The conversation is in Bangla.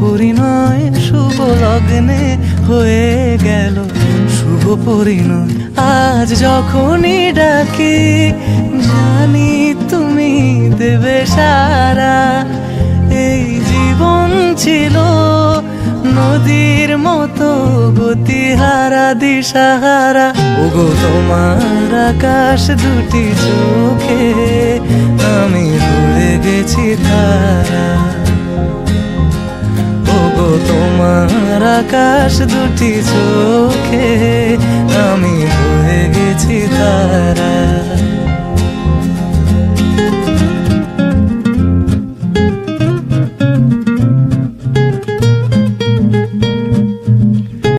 পরিণয়, শুভ লগ্নে হয়ে গেল। শুভ পরিণয়, আজ যখনই ডাকি, জানি তুমি দেবে সারা। এই জীবন ছিল নদীর মতো গতিহারা, দিশাহারা। ওগো, তোমার আকাশ দুটি চোখে আমি হয়ে গেছি তারা তোমার আকাশ দুটি চোখে।